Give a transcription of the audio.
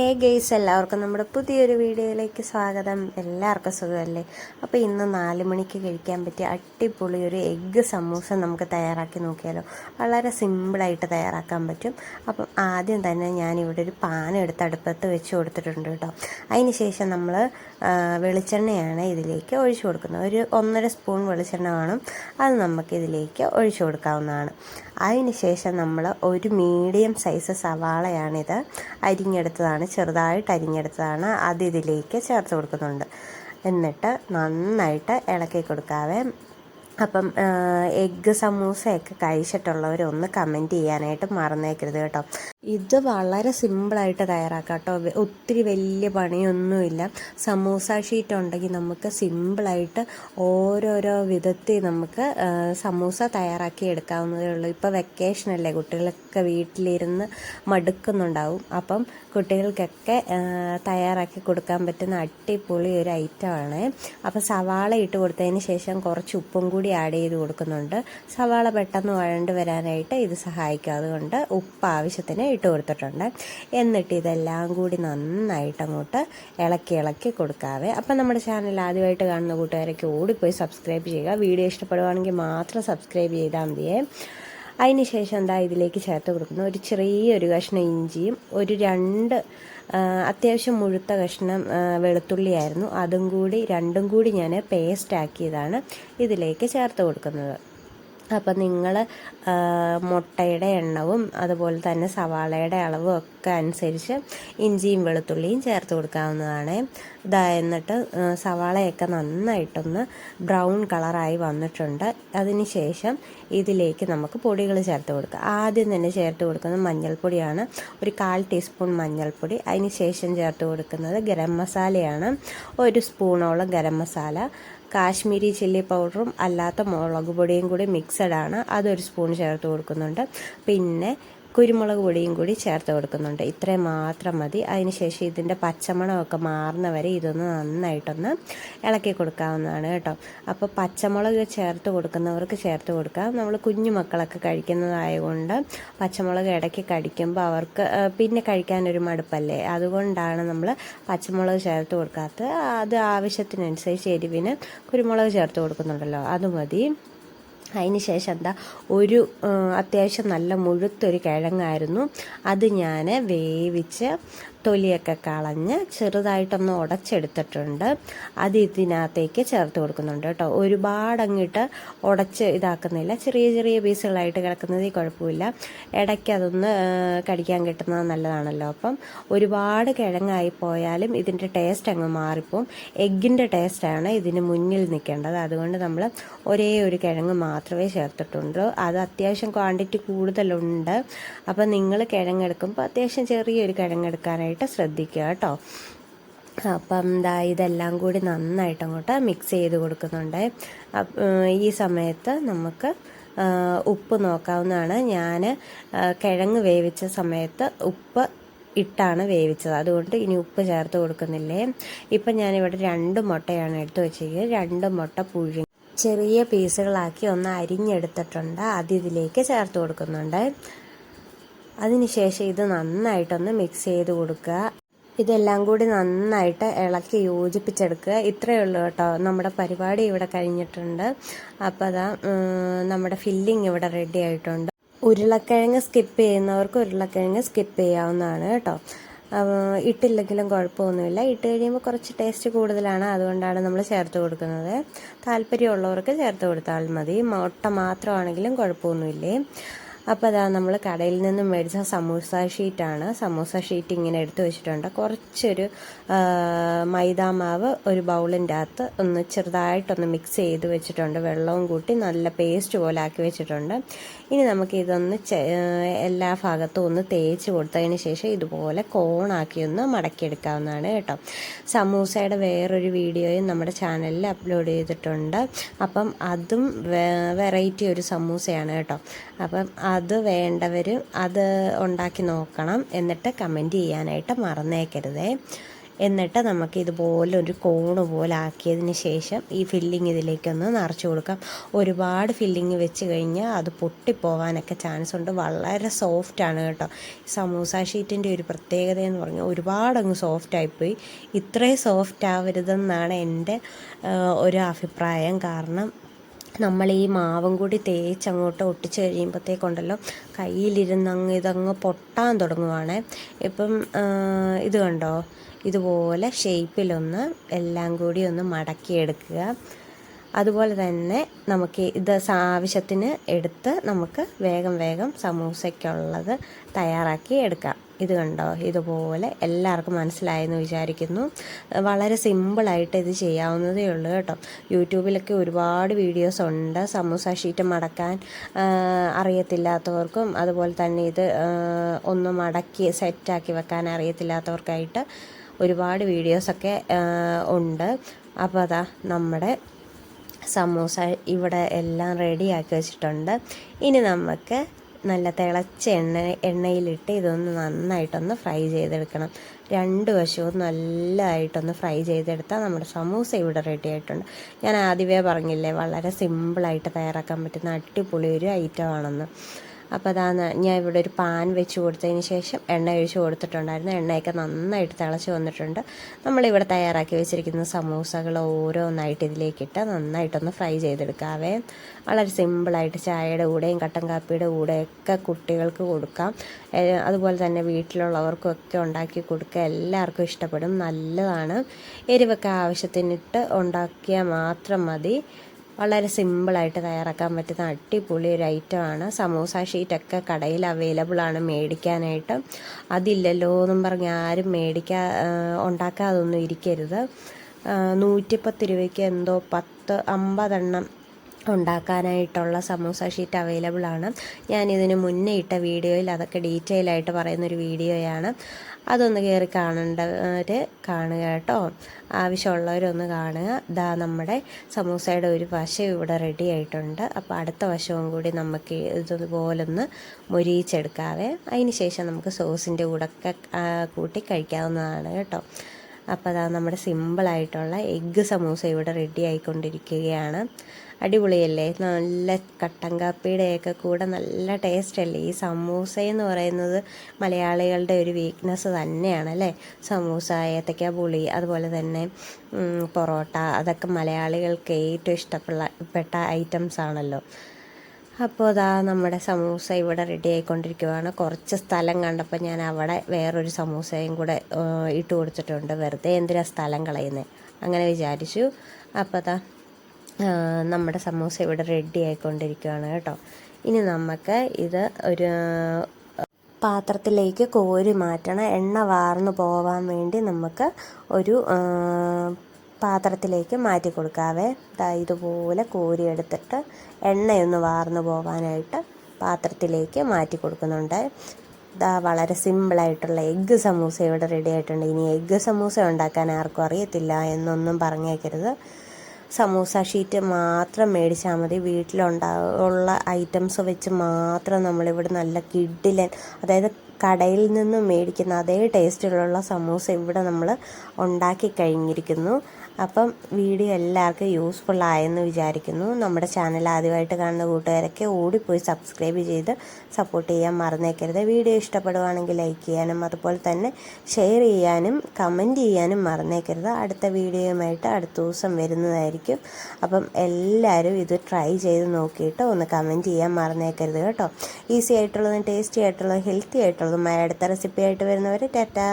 ഹേ guys എല്ലാവർക്കും നമ്മുടെ പുതിയൊരു വീഡിയോയിലേക്ക് സ്വാഗതം. എല്ലാവർക്കും സുഖമല്ലേ? അപ്പോൾ ഇന്ന് നാല് മണിക്ക് കഴിക്കാൻ പറ്റിയ അടിപൊളി ഒരു എഗ്ഗ് സമൂസ നമുക്ക് തയ്യാറാക്കി നോക്കിയാലോ. വളരെ സിമ്പിളായിട്ട് തയ്യാറാക്കാൻ പറ്റും. അപ്പം ആദ്യം തന്നെ ഞാനിവിടെ ഒരു പാൻ എടുത്ത് അടുപ്പത്ത് വെച്ച് കൊടുത്തിട്ടുണ്ട് കേട്ടോ. അതിന് ശേഷം നമ്മൾ വെളിച്ചെണ്ണയാണ് ഇതിലേക്ക് ഒഴിച്ചു കൊടുക്കുന്നത്. ഒരു ഒന്നര സ്പൂൺ വെളിച്ചെണ്ണ വേണം. അത് നമുക്ക് ഇതിലേക്ക് ഒഴിച്ചു കൊടുക്കാവുന്നതാണ്. അതിന് ശേഷം നമ്മൾ ഒരു മീഡിയം സൈസ് സവാളയാണിത് അരിഞ്ഞെടുത്തതാണ് ചെറുതായിട്ട് അരിഞ്ഞെടുത്തതാണ് അത് ഇതിലേക്ക് ചേർത്ത് കൊടുക്കുന്നുണ്ട്. എന്നിട്ട് നന്നായിട്ട് ഇളക്കി കൊടുക്കാവേ. അപ്പം എഗ്ഗ് സമൂസയൊക്കെ കഴിച്ചിട്ടുള്ളവർ ഒന്ന് കമന്റ് ചെയ്യാനായിട്ട് മറന്നേക്കരുത് കേട്ടോ. ഇത് വളരെ സിമ്പിളായിട്ട് തയ്യാറാക്കാം കേട്ടോ. ഒത്തിരി വലിയ പണിയൊന്നുമില്ല. സമൂസ ഷീറ്റ് ഉണ്ടെങ്കിൽ നമുക്ക് സിമ്പിളായിട്ട് ഓരോരോ വിധത്തിൽ നമുക്ക് സമൂസ തയ്യാറാക്കി എടുക്കാവുന്നതേ ഉള്ളൂ. ഇപ്പോൾ വെക്കേഷനല്ലേ കുട്ടികളൊക്കെ വീട്ടിലിരുന്ന് മടുക്കുന്നുണ്ടാവും. അപ്പം കുട്ടികൾക്കൊക്കെ തയ്യാറാക്കി കൊടുക്കാൻ പറ്റുന്ന അടിപൊളി ഒരു ഐറ്റമാണ് അപ്പോൾ സവാള ഇട്ട് കൊടുത്തതിന് ശേഷം കുറച്ച് ഉപ്പും കൂടി ആഡ് ചെയ്ത് കൊടുക്കുന്നുണ്ട്. സവാള പെട്ടെന്ന് വഴണ്ട് വരാനായിട്ട് ഇത് സഹായിക്കും. അതുകൊണ്ട് ഉപ്പ് ആവശ്യത്തിന് ഇട്ട് കൊടുത്തിട്ടുണ്ട്. എന്നിട്ട് ഇതെല്ലാം കൂടി നന്നായിട്ട് അങ്ങോട്ട് ഇളക്കി ഇളക്കി കൊടുക്കാവേ. അപ്പം നമ്മുടെ ചാനൽ ആദ്യമായിട്ട് കാണുന്ന കൂട്ടുകാരൊക്കെ ഓടിപ്പോയി സബ്സ്ക്രൈബ് ചെയ്യുക. വീഡിയോ ഇഷ്ടപ്പെടുവാണെങ്കിൽ മാത്രം സബ്സ്ക്രൈബ് ചെയ്താൽ മതിയേ. അതിന് ശേഷം എന്താ ഇതിലേക്ക് ചേർത്ത് കൊടുക്കുന്നു. ഒരു ചെറിയൊരു കഷ്ണം ഇഞ്ചിയും ഒരു രണ്ട് അത്യാവശ്യം മുഴുത്ത കഷ്ണം വെളുത്തുള്ളിയായിരുന്നു. അതും കൂടി രണ്ടും കൂടി ഞാൻ പേസ്റ്റ് ആക്കിയതാണ് ഇതിലേക്ക് ചേർത്ത് കൊടുക്കുന്നത്. അപ്പം നിങ്ങൾ മുട്ടയുടെ എണ്ണവും അതുപോലെ തന്നെ സവാളയുടെ അളവും ഒക്കെ അനുസരിച്ച് ഇഞ്ചിയും വെളുത്തുള്ളിയും ചേർത്ത് കൊടുക്കാവുന്നതാണ്. ഇതാ എന്നിട്ട് സവാളയൊക്കെ നന്നായിട്ടൊന്ന് ബ്രൗൺ കളറായി വന്നിട്ടുണ്ട്. അതിന് ശേഷം ഇതിലേക്ക് നമുക്ക് പൊടികൾ ചേർത്ത് കൊടുക്കുക ആദ്യം തന്നെ ചേർത്ത് കൊടുക്കുന്നത് മഞ്ഞൾപ്പൊടിയാണ്. ഒരു കാൽ ടീസ്പൂൺ മഞ്ഞൾപ്പൊടി. അതിന് ശേഷം ചേർത്ത് കൊടുക്കുന്നത് ഗരം മസാലയാണ്. ഒരു സ്പൂണോളം ഗരം മസാല. കാശ്മീരി ചില്ലി പൗഡറും അല്ലാത്ത മുളക് പൊടിയും കൂടി മിക്സഡാണ് അതൊരു സ്പൂൺ ചേർത്ത് കൊടുക്കുന്നുണ്ട്. പിന്നെ കുരുമുളക് പൊടിയും കൂടി ചേർത്ത് കൊടുക്കുന്നുണ്ട്. ഇത്രയും മാത്രം മതി. അതിനുശേഷം ഇതിന്റെ പച്ചമണമൊക്കെ മാറുന്ന വരെ ഇതൊന്ന് നന്നായിട്ടൊന്ന് ഇളക്കി കൊടുക്കാവുന്നതാണ് കേട്ടോ. അപ്പോൾ പച്ചമുളക് ചേർത്ത് കൊടുക്കുന്നവർക്ക് ചേർത്ത് കൊടുക്കാം. നമ്മൾ കുഞ്ഞു മക്കളൊക്കെ കഴിക്കുന്നതായതുകൊണ്ട് പച്ചമുളക് ഇടയ്ക്ക് കടിക്കുമ്പോൾ അവർക്ക് പിന്നെ കഴിക്കാനൊരു മടുപ്പല്ലേ? അതുകൊണ്ടാണ് നമ്മൾ പച്ചമുളക് ചേർത്ത് കൊടുക്കാത്തത്. അത് ആവശ്യത്തിനനുസരിച്ച് എരിവിന് കുരുമുളക് ചേർത്ത് കൊടുക്കുന്നുണ്ടല്ലോ. അത് മതി. അതിന് ശേഷം എന്താ ഒരു അത്യാവശ്യം നല്ല മുഴുത്തൊരു കിഴങ്ങായിരുന്നു. അത് ഞാൻ വേവിച്ച് തൊലിയൊക്കെ കളഞ്ഞ് ചെറുതായിട്ടൊന്ന് ഉടച്ചെടുത്തിട്ടുണ്ട്. അത് ഇതിനകത്തേക്ക് ചേർത്ത് കൊടുക്കുന്നുണ്ട് കേട്ടോ. ഒരുപാട് അങ്ങിട്ട് ഉടച്ച് ഇതാക്കുന്നില്ല. ചെറിയ ചെറിയ പീസുകളായിട്ട് കിടക്കുന്നതിൽ കുഴപ്പമില്ല. ഇടയ്ക്ക് അതൊന്ന് കടിക്കാൻ കിട്ടുന്നത് നല്ലതാണല്ലോ. അപ്പം ഒരുപാട് കിഴങ്ങായി പോയാലും ഇതിന്റെ ടേസ്റ്റ് അങ്ങ് മാറിപ്പോവും. എഗ്ഗിന്റെ ടേസ്റ്റാണ് ഇതിന് മുന്നിൽ നിൽക്കേണ്ടത്. അതുകൊണ്ട് നമ്മൾ ഒരേ ഒരു കിഴങ്ങ് മാത്രമേ ചേർത്തിട്ടുള്ളൂ. അത് അത്യാവശ്യം ക്വാണ്ടിറ്റി കൂടുതലുണ്ട്. അപ്പം നിങ്ങൾ കിഴങ്ങെടുക്കുമ്പോൾ അത്യാവശ്യം ചെറിയൊരു കിഴങ്ങെടുക്കാനായിട്ട് നന്നായിട്ട് ശ്രദ്ധിക്കുക കേട്ടോ. അപ്പം ദാ ഇതെല്ലാം കൂടി നന്നായിട്ട് അങ്ങോട്ട് മിക്സ് ചെയ്ത് കൊടുക്കുന്നുണ്ട്. ഈ സമയത്ത് നമുക്ക് ഉപ്പ് നോക്കാവുന്നതാണ്. ഞാൻ കിഴങ്ങ് വേവിച്ച സമയത്ത് ഉപ്പ് ഇട്ടാണ് വേവിച്ചത്. അതുകൊണ്ട് ഇനി ഉപ്പ് ചേർത്ത് കൊടുക്കുന്നില്ലേ? ഇപ്പം ഞാനിവിടെ രണ്ട് മുട്ടയാണ് എടുത്തു വെച്ചിരിക്കുന്നത്. രണ്ട് മുട്ട പുഴുങ്ങി ചെറിയ പീസുകളാക്കി ഒന്ന് അരിഞ്ഞെടുത്തിട്ടുണ്ട്. അത് ഇതിലേക്ക് ചേർത്ത് കൊടുക്കുന്നുണ്ട്. അതിനുശേഷം ഇത് നന്നായിട്ടൊന്ന് മിക്സ് ചെയ്ത് കൊടുക്കുക. ഇതെല്ലാം കൂടി നന്നായിട്ട് ഇളക്കി യോജിപ്പിച്ചെടുക്കുക. ഇത്രയേ ഉള്ളൂ കേട്ടോ. നമ്മുടെ പരിപാടി ഇവിടെ കഴിഞ്ഞിട്ടുണ്ട്. അപ്പോൾ അതാ നമ്മുടെ ഫില്ലിംഗ് ഇവിടെ റെഡി ആയിട്ടുണ്ട്. ഉരുളക്കിഴങ്ങ് സ്കിപ്പ് ചെയ്യുന്നവർക്ക് ഉരുളക്കിഴങ്ങ് സ്കിപ്പ് ചെയ്യാവുന്നതാണ് കേട്ടോ. ഇട്ടില്ലെങ്കിലും കുഴപ്പമൊന്നുമില്ല. ഇട്ട് കഴിയുമ്പോൾ കുറച്ച് ടേസ്റ്റ് കൂടുതലാണ്. അതുകൊണ്ടാണ് നമ്മൾ ചേർത്ത് കൊടുക്കുന്നത്. താല്പര്യമുള്ളവർക്ക് ചേർത്ത് കൊടുത്താൽ മതി. മുട്ട മാത്രമാണെങ്കിലും കുഴപ്പമൊന്നുമില്ലേ? അപ്പോൾ അതാ നമ്മൾ കടയിൽ നിന്നും മേടിച്ച സമൂസ ഷീറ്റാണ്. സമൂസ ഷീറ്റ് ഇങ്ങനെ എടുത്തു വെച്ചിട്ടുണ്ട്. കുറച്ചൊരു മൈദാമാവ് ഒരു ബൗളിന്റെ അകത്ത് ഒന്ന് ചെറുതായിട്ടൊന്ന് മിക്സ് ചെയ്ത് വെച്ചിട്ടുണ്ട്. വെള്ളവും കൂട്ടി നല്ല പേസ്റ്റ് പോലെ ആക്കി വെച്ചിട്ടുണ്ട്. ഇനി നമുക്ക് ഇതൊന്ന് എല്ലാ ഭാഗത്തും ഒന്ന് തേച്ച് കൊടുത്തതിന് ശേഷം ഇതുപോലെ കോണാക്കി ഒന്ന് മടക്കിയെടുക്കാവുന്നതാണ് കേട്ടോ. സമൂസയുടെ വേറൊരു വീഡിയോയും നമ്മുടെ ചാനലിൽ അപ്ലോഡ് ചെയ്തിട്ടുണ്ട്. അപ്പം അതും വെറൈറ്റി ഒരു സമൂസയാണ് കേട്ടോ. അപ്പം അത് വേണ്ടവർ അത് ഉണ്ടാക്കി നോക്കണം. എന്നിട്ട് കമന്റ് ചെയ്യാനായിട്ട് മറന്നേക്കരുതേ. എന്നിട്ട് നമുക്ക് ഇതുപോലെ ഒരു കോണ് പോലെ ആക്കിയതിന് ശേഷം ഈ ഫില്ലിങ് ഇതിലേക്കൊന്ന് നിറച്ച് കൊടുക്കാം. ഒരുപാട് ഫില്ലിങ് വെച്ച് കഴിഞ്ഞാൽ അത് പൊട്ടിപ്പോവാനൊക്കെ ചാൻസ് ഉണ്ട്. വളരെ സോഫ്റ്റാണ് കേട്ടോ. സമൂസ ഷീറ്റിന്റെ ഒരു പ്രത്യേകത എന്ന് പറഞ്ഞാൽ ഒരുപാടങ്ങ് സോഫ്റ്റായിപ്പോയി ഇത്രയും സോഫ്റ്റ് ആവരുതെന്നാണ് എന്റെ ഒരു അഭിപ്രായം. കാരണം നമ്മൾ ഈ മാവും കൂടി തേച്ച് അങ്ങോട്ട് ഒട്ടിച്ച് കഴിയുമ്പോഴത്തേക്കുണ്ടല്ലോ കയ്യിലിരുന്ന് അങ്ങ് ഇതങ്ങ് പൊട്ടാൻ തുടങ്ങുവാണ്. ഇപ്പം ഇത് കണ്ടോ? ഇതുപോലെ ഷേപ്പിലൊന്ന് എല്ലാം കൂടി ഒന്ന് മടക്കിയെടുക്കുക. അതുപോലെ തന്നെ നമുക്ക് ഇത് ആവശ്യത്തിന് എടുത്ത് നമുക്ക് വേഗം വേഗം സമൂസയ്ക്കുള്ളത് തയ്യാറാക്കി എടുക്കാം. ഇത് കണ്ടോ? ഇതുപോലെ എല്ലാവർക്കും മനസ്സിലായെന്ന് വിചാരിക്കുന്നു. വളരെ സിമ്പിളായിട്ട് ഇത് ചെയ്യാവുന്നതേ ഉള്ളൂ കേട്ടോ. യൂട്യൂബിലൊക്കെ ഒരുപാട് വീഡിയോസ് ഉണ്ട്. സമൂസ ഷീറ്റ് മടക്കാൻ അറിയത്തില്ലാത്തവർക്കും അതുപോലെ തന്നെ ഇത് ഒന്ന് മടക്കി സെറ്റാക്കി വെക്കാൻ അറിയത്തില്ലാത്തവർക്കായിട്ട് ഒരുപാട് വീഡിയോസൊക്കെ ഉണ്ട്. അപ്പോൾ അതാ നമ്മുടെ സമൂസ ഇവിടെ എല്ലാം റെഡിയാക്കി വെച്ചിട്ടുണ്ട്. ഇനി നമുക്ക് നല്ല തിളച്ച എണ്ണ എണ്ണയിലിട്ട് ഇതൊന്ന് നന്നായിട്ടൊന്ന് ഫ്രൈ ചെയ്തെടുക്കണം. രണ്ട് വശവും നല്ലതായിട്ടൊന്ന് ഫ്രൈ ചെയ്തെടുത്താൽ നമ്മുടെ സമൂസ ഇവിടെ റെഡി ആയിട്ടുണ്ട്. ഞാൻ ആദ്യമേ പറഞ്ഞില്ലേ വളരെ സിമ്പിളായിട്ട് തയ്യാറാക്കാൻ പറ്റുന്ന അടിപൊളി ഒരു ഐറ്റമാണെന്ന് അപ്പോൾ അതാണ് ഞാൻ ഇവിടെ ഒരു പാൻ വെച്ച് കൊടുത്തതിന് ശേഷം എണ്ണ ഒഴിച്ച് കൊടുത്തിട്ടുണ്ടായിരുന്നു. എണ്ണയൊക്കെ നന്നായിട്ട് തിളച്ച് വന്നിട്ടുണ്ട്. നമ്മളിവിടെ തയ്യാറാക്കി വെച്ചിരിക്കുന്ന സമൂസകൾ ഓരോന്നായിട്ട് ഇതിലേക്കിട്ട് നന്നായിട്ടൊന്ന് ഫ്രൈ ചെയ്തെടുക്കാവേ. വളരെ സിമ്പിളായിട്ട് ചായയുടെ കൂടെയും കട്ടൻ കാപ്പിയുടെ കൂടെയൊക്കെ കുട്ടികൾക്ക് കൊടുക്കാം. അതുപോലെ തന്നെ വീട്ടിലുള്ളവർക്കും ഒക്കെ ഉണ്ടാക്കി കൊടുക്കുക എല്ലാവർക്കും ഇഷ്ടപ്പെടും. നല്ലതാണ്. എരിവൊക്കെ ആവശ്യത്തിനിട്ട് ഉണ്ടാക്കിയാൽ മാത്രം മതി. വളരെ സിമ്പിളായിട്ട് തയ്യാറാക്കാൻ പറ്റുന്ന അടിപൊളി ഒരു ഐറ്റം ഐറ്റമാണ് സമൂസ ഷീറ്റൊക്കെ കടയിൽ അവൈലബിൾ ആണ് മേടിക്കാനായിട്ട്. അതില്ലല്ലോ എന്നും പറഞ്ഞ് ആരും മേടിക്കാ ഉണ്ടാക്കാതൊന്നും ഇരിക്കരുത്. നൂറ്റിപ്പത്ത് രൂപയ്ക്ക് എന്തോ പത്ത് അമ്പതെണ്ണം ഉണ്ടാക്കാനായിട്ടുള്ള സമൂസ ഷീറ്റ് അവൈലബിൾ ആണ്. ഞാൻ മുന്നേ ഇട്ട വീഡിയോയിൽ അതൊക്കെ ഡീറ്റെയിൽ ആയിട്ട് പറയുന്നൊരു വീഡിയോയാണ്. അതൊന്ന് കയറി കാണേണ്ടവർ കാണുക കേട്ടോ. ആവശ്യമുള്ളവരൊന്ന് കാണുക. ദാ നമ്മുടെ സമൂസയുടെ ഒരു വശം ഇവിടെ റെഡി ആയിട്ടുണ്ട്. അപ്പോൾ അടുത്ത വശവും കൂടി നമുക്ക് ഇതുപോലൊന്ന് മുരിയിച്ചെടുക്കാവേ. അതിന് ശേഷം നമുക്ക് സോസിന്റെ കൂടൊക്കെ കൂട്ടി കഴിക്കാവുന്നതാണ് കേട്ടോ. അപ്പോൾ അതാ നമ്മുടെ സിമ്പിളായിട്ടുള്ള എഗ്ഗ് സമൂസ ഇവിടെ റെഡി ആയിക്കൊണ്ടിരിക്കുകയാണ്. അടിപൊളിയല്ലേ? നല്ല കട്ടൻ കാപ്പിയുടെയൊക്കെ കൂടെ നല്ല ടേസ്റ്റ് അല്ലേ ഈ സമൂസ എന്ന് പറയുന്നത് മലയാളികളുടെ ഒരു വീക്ക്നെസ് തന്നെയാണ് അല്ലേ? സമൂസ ഏത്തക്ക പുളി അതുപോലെ തന്നെ പൊറോട്ട അതൊക്കെ മലയാളികൾക്ക് ഏറ്റവും ഇഷ്ടപ്പെട്ട ഐറ്റംസ് ആണല്ലോ. അപ്പോൾ അതാ നമ്മുടെ സമൂസ ഇവിടെ റെഡി ആയിക്കൊണ്ടിരിക്കുവാണ്. കുറച്ച് സ്ഥലം കണ്ടപ്പോൾ ഞാൻ അവിടെ വേറൊരു സമൂസയും കൂടെ ഇട്ട് കൊടുത്തിട്ടുണ്ട്. വെറുതെ എന്തിനാ സ്ഥലം കളയുന്നത് അങ്ങനെ വിചാരിച്ചു. അപ്പോൾ അതാ നമ്മുടെ സമൂസ ഇവിടെ റെഡി ആയിക്കൊണ്ടിരിക്കുകയാണ് കേട്ടോ. ഇനി നമുക്ക് ഇത് ഒരു പാത്രത്തിലേക്ക് കോരി മാറ്റണം. എണ്ണ വാർന്നു പോവാൻ വേണ്ടി നമുക്ക് ഒരു പാത്രത്തിലേക്ക് മാറ്റി കൊടുക്കാവേ. ഇതുപോലെ കോരിയെടുത്തിട്ട് എണ്ണയൊന്ന് വാർന്നു പോകാനായിട്ട് പാത്രത്തിലേക്ക് മാറ്റി കൊടുക്കുന്നുണ്ട്. ഇതാ വളരെ സിമ്പിളായിട്ടുള്ള എഗ്ഗ് സമൂസ ഇവിടെ റെഡി ആയിട്ടുണ്ട്. ഇനി എഗ്ഗ് സമൂസ ഉണ്ടാക്കാൻ ആർക്കും അറിയത്തില്ല എന്നൊന്നും പറഞ്ഞേക്കരുത്. സമൂസ ഷീറ്റ് മാത്രം മേടിച്ചാൽ മതി. വീട്ടിലുണ്ടാ ഉള്ള ഐറ്റംസ് വെച്ച് മാത്രം നമ്മളിവിടെ നല്ല കിഡിലൻ അതായത് കടയിൽ നിന്ന് മേടിക്കുന്ന അതേ ടേസ്റ്റിലുള്ള സമൂസ ഇവിടെ നമ്മൾ ഉണ്ടാക്കി കഴിഞ്ഞിരിക്കുന്നു. അപ്പം വീഡിയോ എല്ലാവർക്കും യൂസ്ഫുൾ ആയെന്ന് വിചാരിക്കുന്നു. നമ്മുടെ ചാനൽ ആദ്യമായിട്ട് കാണുന്ന കൂട്ടുകാരൊക്കെ ഓടിപ്പോയി സബ്സ്ക്രൈബ് ചെയ്ത് സപ്പോർട്ട് ചെയ്യാൻ മറന്നേക്കരുത്. വീഡിയോ ഇഷ്ടപ്പെടുവാണെങ്കിൽ ലൈക്ക് ചെയ്യാനും അതുപോലെ തന്നെ ഷെയർ ചെയ്യാനും കമന്റ് ചെയ്യാനും മറന്നേക്കരുത്. അടുത്ത വീഡിയോയുമായിട്ട് അടുത്ത ദിവസം വരുന്നതായിരിക്കും. അപ്പം എല്ലാവരും ഇത് ട്രൈ ചെയ്ത് നോക്കിയിട്ട് ഒന്ന് കമന്റ് ചെയ്യാൻ മറന്നേക്കരുത് കേട്ടോ. ഈസി ആയിട്ടുള്ളതും ടേസ്റ്റി ആയിട്ടുള്ളതും ഹെൽത്തി ആയിട്ടുള്ളതും അടുത്ത റെസിപ്പി ആയിട്ട് വരുന്നവർ ടാറ്റാ.